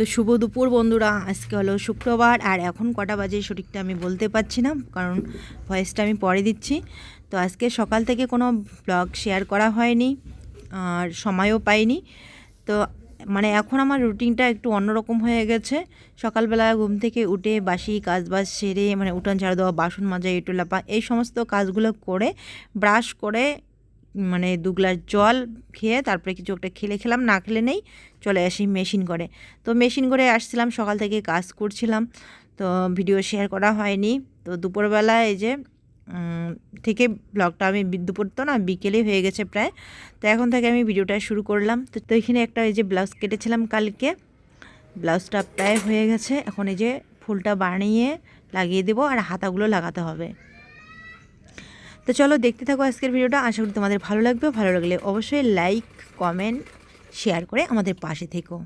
তো শুভ দুপুর বন্ধুরা, আজকে হলো শুক্রবার আর এখন কটা বাজে সঠিকটা আমি বলতে পারছি না, কারণ ভয়েসটা আমি পরে দিচ্ছি। তো আজকে সকাল থেকে কোনো ব্লগ শেয়ার করা হয়নি আর সময়ও পাইনি। তো মানে এখন আমার রুটিনটা একটু অন্যরকম হয়ে গেছে। সকালবেলা ঘুম থেকে উঠে বাসি কাজ বাজ সেরে মানে উঠান ঝাড় দেওয়া বাসন মাজা এটু লাপা এই সমস্ত কাজগুলো করে ব্রাশ করে মানে দু গ্লাস জল খেয়ে তারপরে কিছু একটা খেলে খেলাম, না খেলে নেই, চলে আসি মেশিন করে তো মেশিন করে আসছিলাম, সকাল থেকে কাজ করছিলাম, তো ভিডিও শেয়ার করা হয়নি। তো দুপুরবেলা এই যে থেকে ব্লগটা আমি দুপুর তো না, বিকেলেই হয়ে গেছে প্রায়। তো এখন থেকে আমি ভিডিওটা শুরু করলাম। তো তো এখানে একটা এই যে ব্লাউজ কেটেছিলাম কালকে। ব্লাউজটা প্রায় হয়ে গেছে। এখন এই যে ফুলটা বানিয়ে লাগিয়ে দেবো, আর হাতাগুলো লাগাতে হবে। তো চলো দেখতে থাকো আজকের ভিডিওটা। আশা করি তোমাদের ভালো লাগবে। ভালো লাগলে অবশ্যই লাইক কমেন্ট শেয়ার করে আমাদের পাশে থেকো।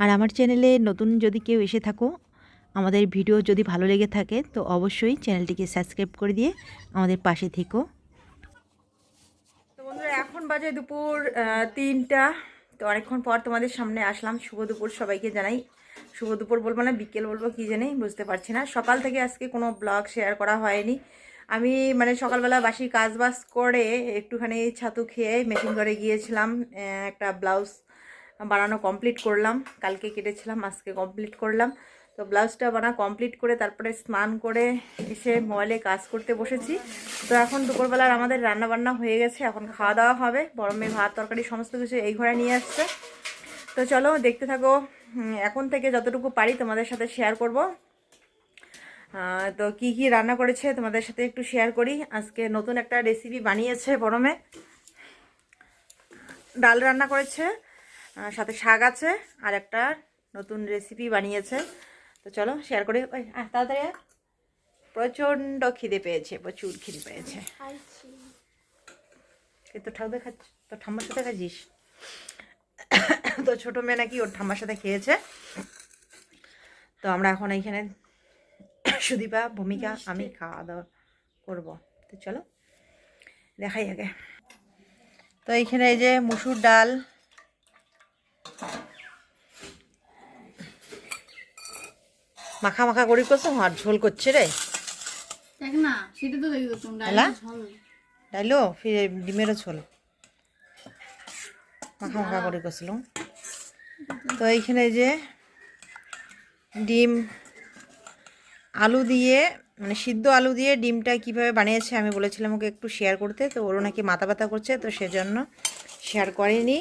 আর আমার চ্যানেলে নতুন যদি কেউ এসে থাকো, আমাদের ভিডিও যদি ভালো লেগে থাকে, তো অবশ্যই চ্যানেলটিকে সাবস্ক্রাইব করে দিয়ে আমাদের পাশে থেকো। তো বন্ধুরা, এখন বাজে দুপুর তিনটা। তো অনেকক্ষণ পর তোমাদের সামনে আসলাম। শুভ দুপুর সবাইকে জানাই। শুভ দুপুর বলব না, বিকেল বলব, কি জানি, বুঝতে পারছি না। সকাল থেকে আজকে কোনো ব্লগ শেয়ার করা হয়নি। আমি মানে সকালবেলা বাসি কাজ বাজ করে একটুখানি ছাতু খেয়ে মেশিন করে গিয়েছিলাম একটা ব্লাউজ বানানো কমপ্লিট করলাম, কালকে কেটেছিলাম, আজকে কমপ্লিট করলাম। তো ব্লাউজটা বানা কমপ্লিট করে তারপরে স্নান করে এসে মোবাইলে কাজ করতে বসেছি। তো এখন দুপুরবেলার আমাদের রান্না বান্না হয়ে গেছে, এখন খাওয়া দাওয়া হবে, গরমে ভাত, তরকারি, সমস্ত কিছু এই ঘরে নিয়ে আসছে। তো চলো দেখতে থাকো এখন থেকে যতটুকু পারি তোমাদের সাথে শেয়ার করব। তো কি কি রান্না করেছে তোমাদের সাথে একটু শেয়ার করি। আজকে নতুন একটা রেসিপি বানিয়েছে গরমে ডাল রান্না করেছে সাথে শাক আছে আর একটা নতুন রেসিপি বানিয়েছে। তো চলো শেয়ার করি। ওই তাড়াতাড়ি। প্রচণ্ড খিদে পেয়েছে প্রচুর খিদে পেয়েছে। তো ঠাকুর খাচ্ছ তো ঠাম্মার সাথে খাচ্ছিস? তো ছোটো মেয়ে নাকি ওর ঠাম্মার সাথে খেয়েছে। তো আমরা এখন এইখানে সুদীপা ভূমিকা আমি খাওয়া দাওয়া করব। তো চলো দেখাই আগে। তো এইখানে এই যে মুসুর ডাল। মাখা মাখা করি করছ? আর ঝোল করছে রে। দেখ না সেটা তো দেখি তো তোমরা এলা? ঝাল। ডাইলো ফিরে ডিমেরও ঝোল। মাখা মাখা করে করছিল তো এইখানে যে ডিম আলু দিয়ে মানে সিদ্ধ আলু দিয়ে ডিমটা কীভাবে বানিয়েছে আমি বলেছিলাম ওকে একটু শেয়ার করতে, তো ওরও নাকি মাথা ব্যথা করছে, তো সেজন্য শেয়ার করেনি।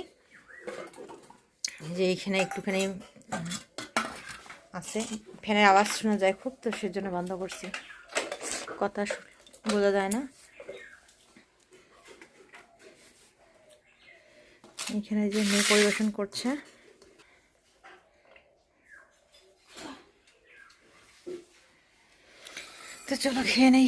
যে এইখানে একটুখানি, আছে, ফ্যানের আওয়াজ শোনা যায় খুব, তো সেজন্য বন্ধ করছি। কথা বোঝা যায় না। এখানে যে মেয়ে পরিবেশন করছে। চলো খেয়ে নেই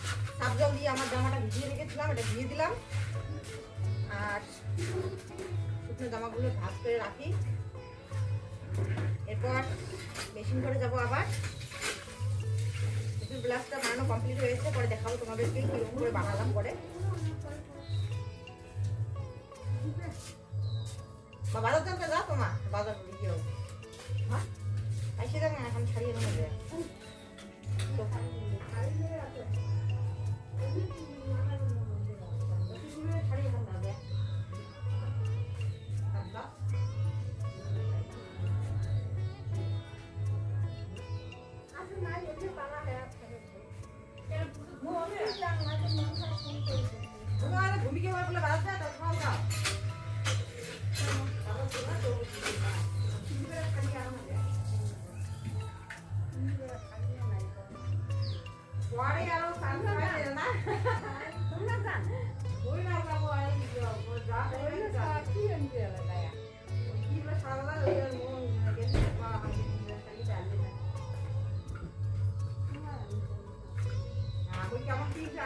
সাপ জল দিয়ে আমার জামাটা ভিজিয়ে রেখেছিলাম, এটা দিয়ে দিলাম। আর শুকনো জামাগুলো ভাজ করে রাখি। এরপর মেশিন করে যাব আবার। ব্লাউজটা বানানো কমপ্লিট হয়েছে পরে দেখাবো তোমাদেরকে কীরকম করে বানালাম পরে। বাজার জানতে যা তোমা, বাজার হবে। হ্যাঁ দেখ না, এখন ছাড়িয়ে নেবে।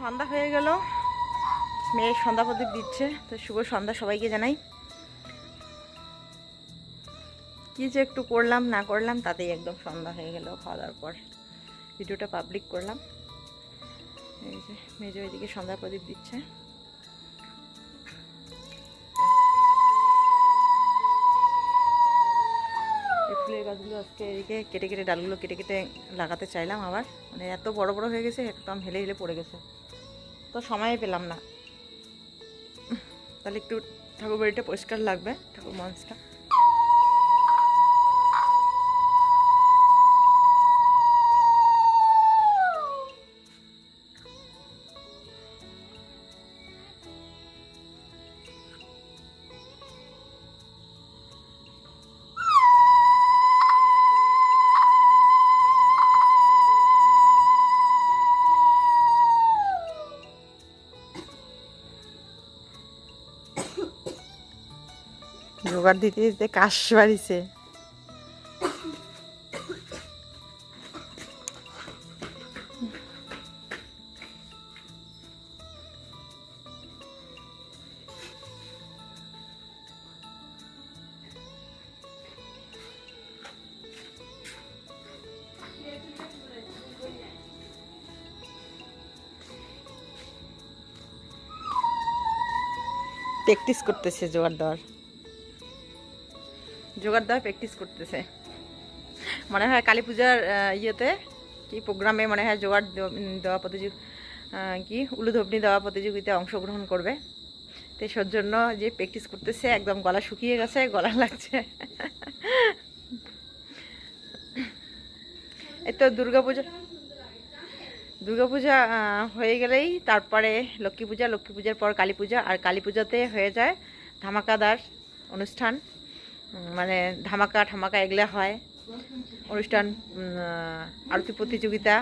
সন্ধ্যা হয়ে গেল। মেয়ে সন্ধ্যা প্রদীপ দিচ্ছে, তো শুভ সন্ধ্যা সবাইকে জানাই। কি যে একটু করলাম, না করলাম, তাতেই একদম সন্ধ্যা হয়ে গেল খাওয়া দাওয়ার পর। ভিডিওটা পাবলিক করলাম। এই যে, মেজো এদিকে সন্ধ্যা প্রদীপ দিচ্ছে। ফুলের গাছগুলো আজকে এদিকে কেটে কেটে ডালগুলো কেটে কেটে লাগাতে চাইলাম আবার। মানে এত বড় বড় হয়ে গেছে, একদম হেলে হেলে পড়ে গেছে। তো সময় পেলাম না। তাহলে একটু ঠাকুর বাড়িটা পরিষ্কার লাগবে ঠাকুর মঞ্চটা জোগাড় দিতে দিতে কাশ বাড়িছে। প্র্যাকটিস করতেছে জোগাড় দেওয়ার। জোগাড় দেওয়া প্র্যাকটিস করতেছে। মনে হয় কালী পূজার ইয়েতে কি প্রোগ্রামে মনে হয় জোগাড় দেওয়া- প্রতিযোগ কি উলুধবনি দেওয়া প্রতিযোগিতায় অংশগ্রহণ করবে। তো সের জন্য যে প্র্যাকটিস করতেছে, একদম গলা শুকিয়ে গেছে, গলা লাগছে। এই তো দুর্গাপূজা দুর্গাপূজা হয়ে গেলেই তারপরে লক্ষ্মী পূজা, লক্ষ্মী পূজার পর কালী পূজা, আর কালী পূজাতে হয়ে যায় ধামাকাদার অনুষ্ঠান। মানে ধামাকা ঠামাকা এগুলো হয়। অনুষ্ঠান আরতি প্রতিযোগিতা,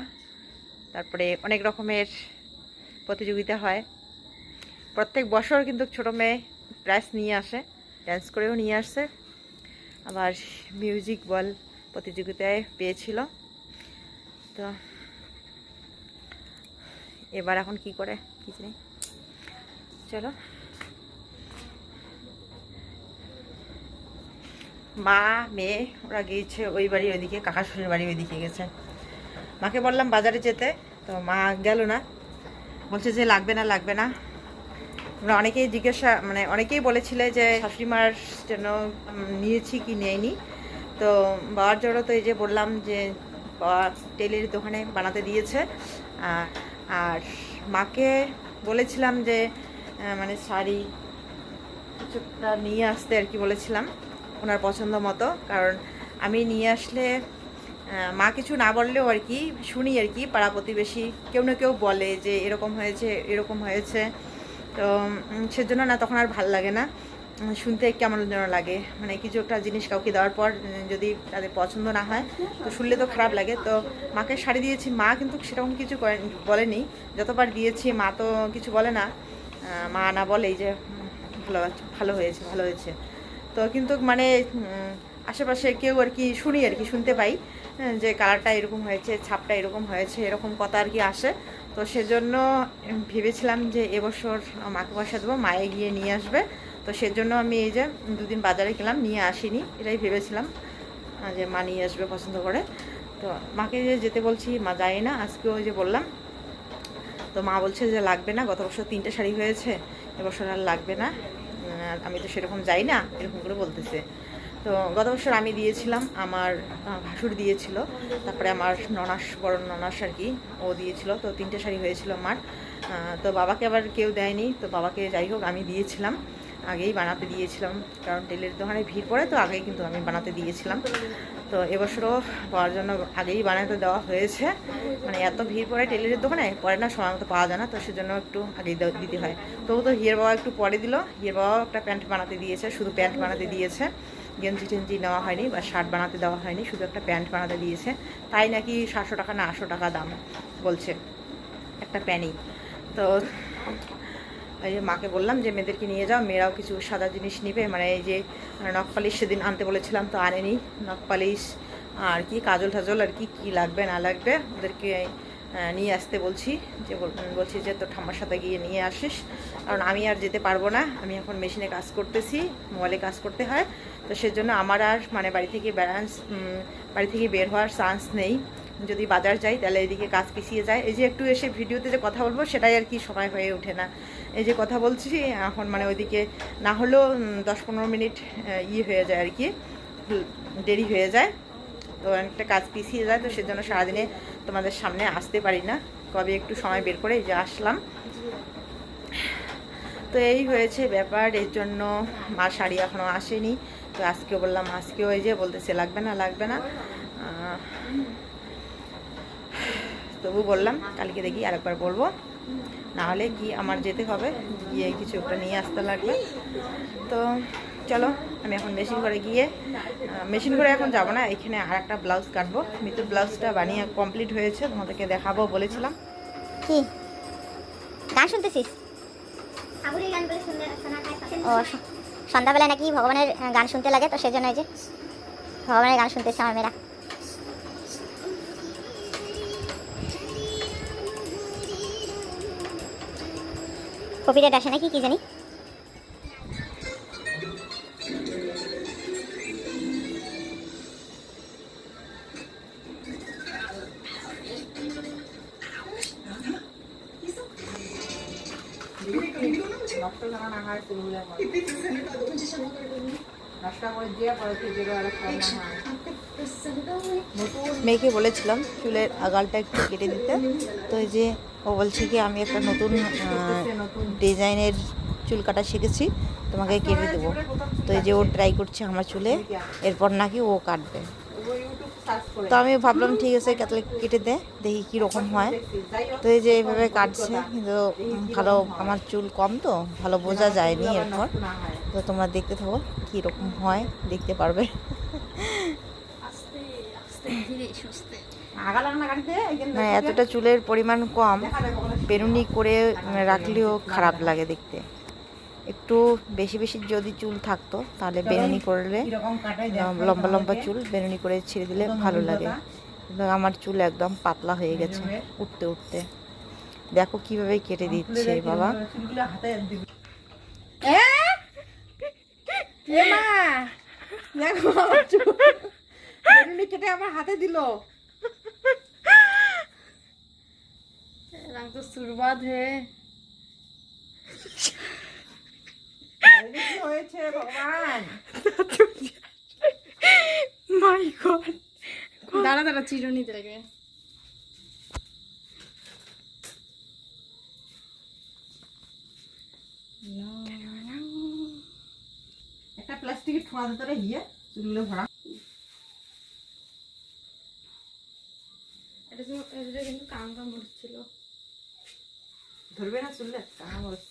তারপরে অনেক রকমের প্রতিযোগিতা হয়। প্রত্যেক বছর কিন্তু ছোটো মেয়ে প্রাইজ নিয়ে আসে ড্যান্স করেও নিয়ে আসছে আবার মিউজিক বল প্রতিযোগিতায় পেয়েছিল। তো এবার এখন কি করে, কি জানি। চলো। মা, মেয়ে, ওরা গিয়েছে ওই বাড়ি ওইদিকে কাকা শ্বশুর বাড়ি ওইদিকে গেছে। মাকে বললাম বাজারে যেতে, তো মা গেল না। বলছে যে লাগবে না লাগবে না। আমরা অনেকেই জিজ্ঞাসা মানে অনেকেই বলেছিলে যে শাশুড়ি মার জন্য নিয়েছি কি নেয়নি। তো বাবার জন্য তো এই যে বললাম যে বাবা টেলির দোকানে বানাতে দিয়েছে। আর মাকে বলেছিলাম যে মানে শাড়ি কিছুটা নিয়ে আসতে আর কি বলেছিলাম। ওনার পছন্দ মতো, কারণ আমি নিয়ে আসলে মা কিছু না বললেও আর কি শুনি আর কি, পাড়া প্রতিবেশী কেউ না কেউ বলে যে এরকম হয়েছে এরকম হয়েছে। তো সেজন্য না তখন আর ভালো লাগে না। শুনতে কেমন যেন লাগে। মানে কিছু একটা জিনিস কাউকে দেওয়ার পর যদি তাদের পছন্দ না হয়, তো শুনলে তো খারাপ লাগে। তো মাকে শাড়ি দিয়েছি, মা কিন্তু সেরকম কিছু বলেনি। যতবার দিয়েছি, মা তো কিছু বলে না। মা না বলেই যে ভালো ভালো হয়েছে ভালো হয়েছে। তো কিন্তু মানে আশেপাশে কেউ আর কি শুনি আর কি শুনতে পাই হ্যাঁ, যে কালারটা এরকম হয়েছে ছাপটা এরকম হয়েছে এরকম কথা আর কি আসে। তো সেজন্য ভেবেছিলাম যে এবছর মাকে পয়সা দেবো মায়ে গিয়ে নিয়ে আসবে। তো সেজন্য আমি এই যে দুদিন বাজারে গেলাম নিয়ে আসিনি এটাই ভেবেছিলাম যে মা নিয়ে আসবে পছন্দ করে। তো মাকে যে যেতে বলছি মা যায় না আজকে ওই যে বললাম। তো মা বলছে যে লাগবে না গত বছর তিনটে শাড়ি হয়েছে এবছর আর লাগবে না। আহ, আমি তো সেরকম যাই না এরকম করে বলতেছে। তো গত বছর আমি দিয়েছিলাম আমার ভাসুর দিয়েছিল। তারপরে আমার ননাস বড় ননাস আর কি ও দিয়েছিল। তো তিনটে শাড়ি হয়েছিল আমার। তো বাবাকে আবার কেউ দেয়নি। তো বাবাকে যাই হোক আমি দিয়েছিলাম। আগেই বানাতে দিয়েছিলাম কারণ টেলের দোকানে ভিড় পড়ে তো আগেই কিন্তু আমি বানাতে দিয়েছিলাম। তো এবছরও পাওয়ার জন্য আগেই বানাতে দেওয়া হয়েছে। মানে এত ভিড় পড়ে টেলারের দোকানে, পরে না সময় মতো পাওয়া যায় না, তো সেজন্য একটু আগেই দিতে হয়। তবু তো হিয়ের বাবা একটু পরে দিল। হিয়ের বাবাও একটা প্যান্ট বানাতে দিয়েছে, শুধু প্যান্ট বানাতে দিয়েছে। গেঞ্জি টেঞ্জি নেওয়া হয়নি বা শার্ট বানাতে দেওয়া হয়নি, শুধু একটা প্যান্ট বানাতে দিয়েছে। তাই নাকি সাতশো টাকা না আটশো টাকা দাম বলছে একটা প্যানই তো এই যে মাকে বললাম যে, মেয়েদেরকে নিয়ে যাও, মেয়েরাও কিছু সাদা জিনিস নিবে। মানে এই যে নখ পালিশ সেদিন আনতে বলেছিলাম, তো আনেনি। নখ পালিশ, আর কি কাজল টাজল, আর কি কি লাগবে, না লাগবে, ওদেরকে নিয়ে আসতে বলছি। যে বলছি যে, তোর ঠাম্মার সাথে গিয়ে নিয়ে আসিস। কারণ আমি আর যেতে পারব না। আমি এখন মেশিনে কাজ করতেছি, মোবাইলে কাজ করতে হয়। তো সেজন্য আমার আর মানে বাড়ি থেকে ব্যালেন্স বাড়ি থেকে বের হওয়ার চান্স নেই। যদি বাজার যাই, তাহলে এদিকে কাজ পিছিয়ে যায়। এই যে একটু এসে ভিডিওতে যে কথা বলব, সেটাই আর কি সময় হয়ে ওঠে না। এই যে কথা বলছি, এখন মানে ওইদিকে না হলেও দশ পনেরো মিনিট ইয়ে হয়ে যায় আর কি। দেরি হয়ে যায়। তো অনেকটা কাজ পিছিয়ে যায়, তো সেজন্য সারাদিনে তোমাদের সামনে আসতে পারি না। কবে একটু সময় বের করে এই যে আসলাম। তো এই হয়েছে ব্যাপার। এর জন্য মা শাড়ি এখনও আসেনি। তো আজকেও বললাম, আজকেও এই যে বলতেছে, লাগবে না লাগবে না। তবু বললাম, কালকে দেখি আরেকবার বলব। নাহলে কি আমার যেতে হবে? গিয়ে কিছু একটা নিয়ে আসতে লাগবে। তো চলো, আমি এখন মেশিন করে গিয়ে মেশিন করে এখন যাব না, এখানে আর একটা ব্লাউজ কাটবো। মিতুর ব্লাউজটা বানিয়ে কমপ্লিট হয়েছে, তোমাদেরকে দেখাবো বলেছিলাম। কি? গান শুনতেছিস? ও সন্ধ্যাবেলায় নাকি ভগবানের গান শুনতে লাগে, তো সেজন্য যে ভগবানের গান শুনতেছে আমার মেয়েরা। কপিরাইট আসে নাকি, কি জানি? মেয়েকে বলেছিলাম চুলের আগালটা একটু কেটে দিতে। তো এই যে ও বলছে কি, আমি একটা নতুন ডিজাইনের চুল কাটা শিখেছি, তোমাকে কেটে দেবো। তো এই যে ও ট্রাই করছে আমার চুলে, এরপর নাকি ও কাটবে। তো আমি ভাবলাম, ঠিক আছে, কাটলে কেটে দে, দেখি কি রকম হয়। তো এই যে এইভাবে কাটছে, কিন্তু ভালো, আমার চুল কম তো, ভালো বোঝা যায়নি এরপর। তো তোমরা দেখতে থাকো কি রকম হয়, দেখতে পারবে। ধীরে, সুস্থে। মানে এতটা চুলের পরিমাণ কম। বেরুনি করে রাখলেও খারাপ লাগে দেখতে। একটু বেশি বেশি যদি চুল থাকতো তাহলে বেরুনি করলে লম্বা লম্বা চুল বেরুনি করে ছেড়ে দিলে ভালো লাগে। কিন্তু আমার চুল একদম পাতলা হয়ে গেছে উঠতে উঠতে। দেখো কীভাবে কেটে দিচ্ছে বাবা। চুলগুলো হাতে দিবি। মা! দেখো কেটে আমার হাতে দিল। रंग तो सुरबाद है কি হয়েছে ভগবান মাই গড दाड़ा दाड़ा चिरोनी तेरे একটা প্লাস্টিকের ঠোঁয়া ভিতরে হিয়ে চুলগুলো ভরা এটা তো এটা কিন্তু কাম কাম হচ্ছিল ধরবে না চুললে বস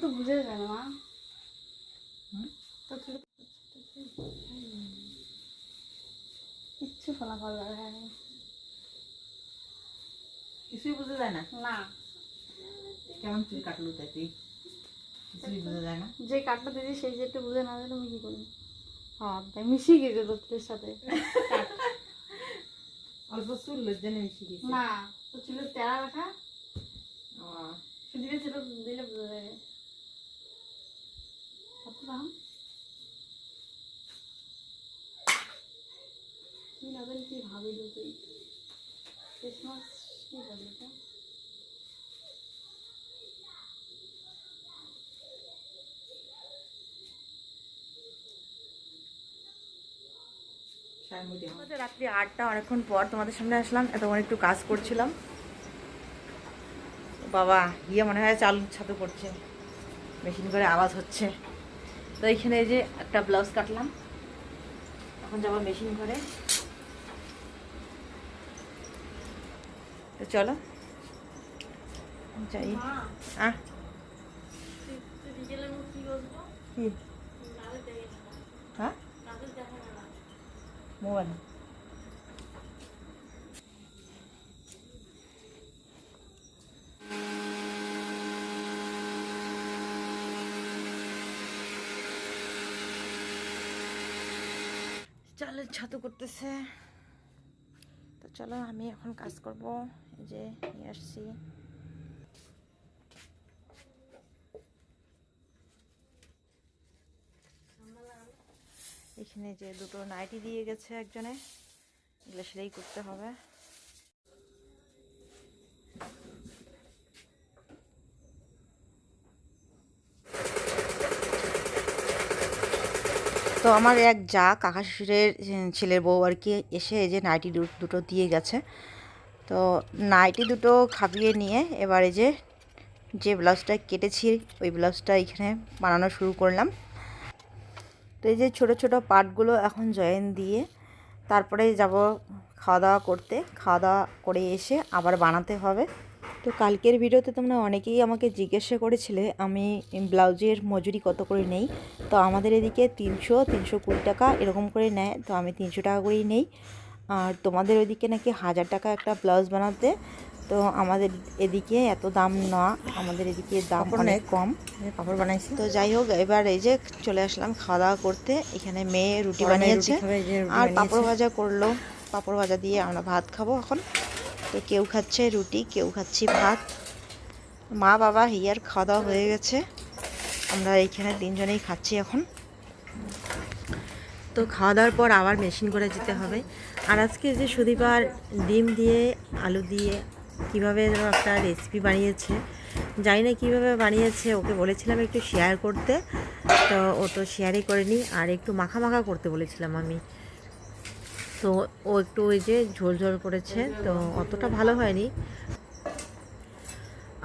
তো বুঝে যায় না মা। তো ছিল কিচ্ছু ফলাফল দেখায়নি কিছুই বুঝে যায় না? না। কেমন চুল কাটলো তাই তুই? কিছুই বুঝে যায় না? যে কাঠটা দিদি সেই যেটা বুঝে না দিলে আমি কি করি হ্যাঁ তাই মিশিয়ে গেছে তোর সাথে। অল্প চুল লজ্জা নেই না তো চুলের তেরা রাখা ও, সুদিবে ছিল দিলে বোঝা যাবে কত দাম কি না কি ভাবিলি তুই ক্রিসমাস কি বলি রাত্রি আটটা অনেকক্ষণ পর তোমাদের সামনে আসলাম। এতক্ষণ একটু কাজ করছিলাম। বাবা ইয়ে মনে হয় চাল ছাতু করছে মেশিন করে আওয়াজ হচ্ছে। তো এখানে এই যে একটা ব্লাউজ কাটলাম। এখন যাব মেশিন করে তো চলো। যাই। আহ। কি হ্যাঁ মোবাইল। চালের ছাতু করতেছে। তো চলো আমি এখন কাজ করব। যে নিয়ে আসছি। এখানে যে দুটো নাইটি দিয়ে গেছে একজনে, এগুলো সেলাই করতে হবে। তো আমার এক যা কাকা শ্বশুরের ছেলের বউ আর কি এসে এই যে নাইটি দুটো দিয়ে গেছে। তো নাইটি দুটো খাপিয়ে নিয়ে এবারে যে যে ব্লাউজটা কেটেছি, ওই ব্লাউজটা এখানে বানানো শুরু করলাম। তো এই যে ছোটো ছোটো পার্টগুলো এখন জয়েন দিয়ে তারপরে যাব খাওয়া দাওয়া করতে। খাওয়া দাওয়া করে এসে আবার বানাতে হবে। তো কালকের ভিডিওতে তোমরা অনেকেই আমাকে জিজ্ঞাসা করেছিলে, আমি ব্লাউজের মজুরি কত করে নেই? তো আমাদের এদিকে তিনশো তিনশো কুড়ি টাকা এরকম করে নেয়। তো আমি তিনশো টাকা করেই নেই। আর তোমাদের ওইদিকে নাকি হাজার টাকা একটা ব্লাউজ বানাতে। তো আমাদের এদিকে এত দাম না আমাদের এদিকে দাম অনেক কম। কাপড় বানাইছি। তো যাই হোক এবার এই যে চলে আসলাম খাওয়া দাওয়া করতে। এখানে মেয়ে রুটি বানিয়েছে। আর পাঁপড় ভাজা করল। পাঁপড় ভাজা দিয়ে আমরা ভাত খাব এখন। তো কেউ খাচ্ছে রুটি কেউ খাচ্ছি ভাত। মা বাবা হিয়ার খাওয়া দাওয়া হয়ে গেছে। আমরা এইখানে তিনজনেই খাচ্ছি এখন। তো খাওয়া দাওয়ার পর আবার মেশিন করে যেতে হবে। আর আজকে যে সুদীপার ডিম দিয়ে আলু দিয়ে কীভাবে যেন একটা রেসিপি বানিয়েছে, জানি না কীভাবে বানিয়েছে, ওকে বলেছিলাম একটু শেয়ার করতে, তো ও তো শেয়ারই করেনি, আর একটু মাখা মাখা করতে বলেছিলাম আমি। তো ও একটু ওই যে ঝোল ঝোল করেছে, তো অতটা ভালো হয়নি।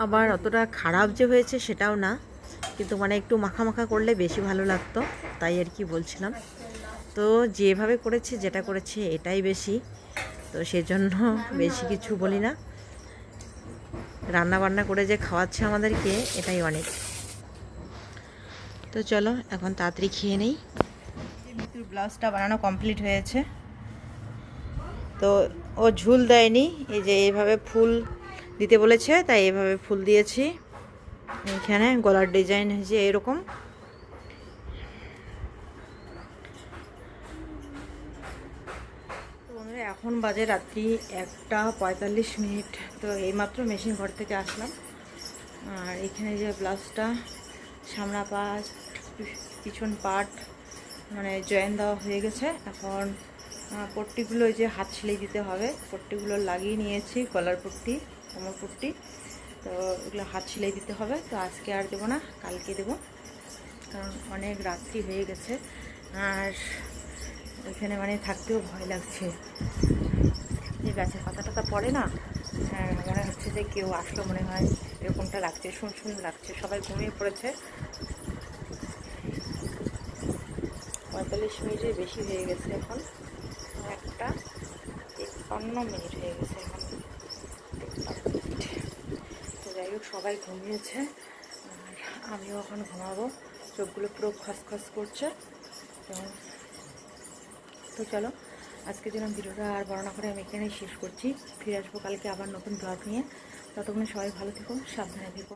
আবার অতটা খারাপ যে হয়েছে সেটাও না, কিন্তু মানে একটু মাখা মাখা করলে বেশি ভালো লাগতো, তাই আর কি বলছিলাম। তো যেভাবে করেছে, যেটা করেছে, এটাই বেশি, তো সেজন্য বেশি কিছু বলি না। রান্না বান্না করে যে খাওয়াচ্ছে আমাদেরকে, এটাই অনেক। তো চলো, এখন তাড়াতাড়ি খেয়ে নেই। মিতুর ব্লাউজটা বানানো কমপ্লিট হয়েছে। তো ও ঝুল দেয়নি, এই যে এইভাবে ফুল দিতে বলেছে, তাই এভাবে ফুল দিয়েছি। এখানে গলার ডিজাইন হয়েছে এরকম তো বন্ধুরা এখন বাজে রাত্রি একটা পঁয়তাল্লিশ মিনিট, তো এইমাত্র মেশিন ঘর থেকে আসলাম। আর এখানে যে ব্লাউজটা সামনা পাশ পিছন পাট মানে জয়েন দেওয়া হয়ে গেছে। এখন পট্টিগুলো যে হাত সেলাই দিতে হবে। পট্টিগুলো লাগিয়ে নিয়েছি, কলার পট্টি, কোমর পট্টি। তো এগুলো হাত সেলাই দিতে হবে। তো আজকে আর দেবো না, কালকে দেবো। কারণ অনেক রাত্রি হয়ে গেছে। আর ওইখানে মানে থাকতেও ভয় লাগছে। যে গাছের পাতা টাতা পড়ে না? হ্যাঁ মনে হচ্ছে যে কেউ আসলো মনে হয়, এরকমটা লাগছে, শুন শুন লাগছে, সবাই ঘুমিয়ে পড়েছে। পঁয়তাল্লিশ মিনিটের বেশি হয়ে গেছে এখন। একটা তিপ্পান্ন মিনিট হয়ে গেছে এখন। তো যাই হোক, সবাই ঘুমিয়েছে। আর আমিও এখন ঘুমাবো। চোখগুলো পুরো খসখস করছে। তো তো চলো, আজকে জন্য ভিডিওটা আর বর্ণনা করে আমি এখানেই শেষ করছি। ফিরে আসব কালকে আবার নতুন ব্লগ নিয়ে। ততক্ষণে সবাই ভালো থেকো, সাবধানে থেকো।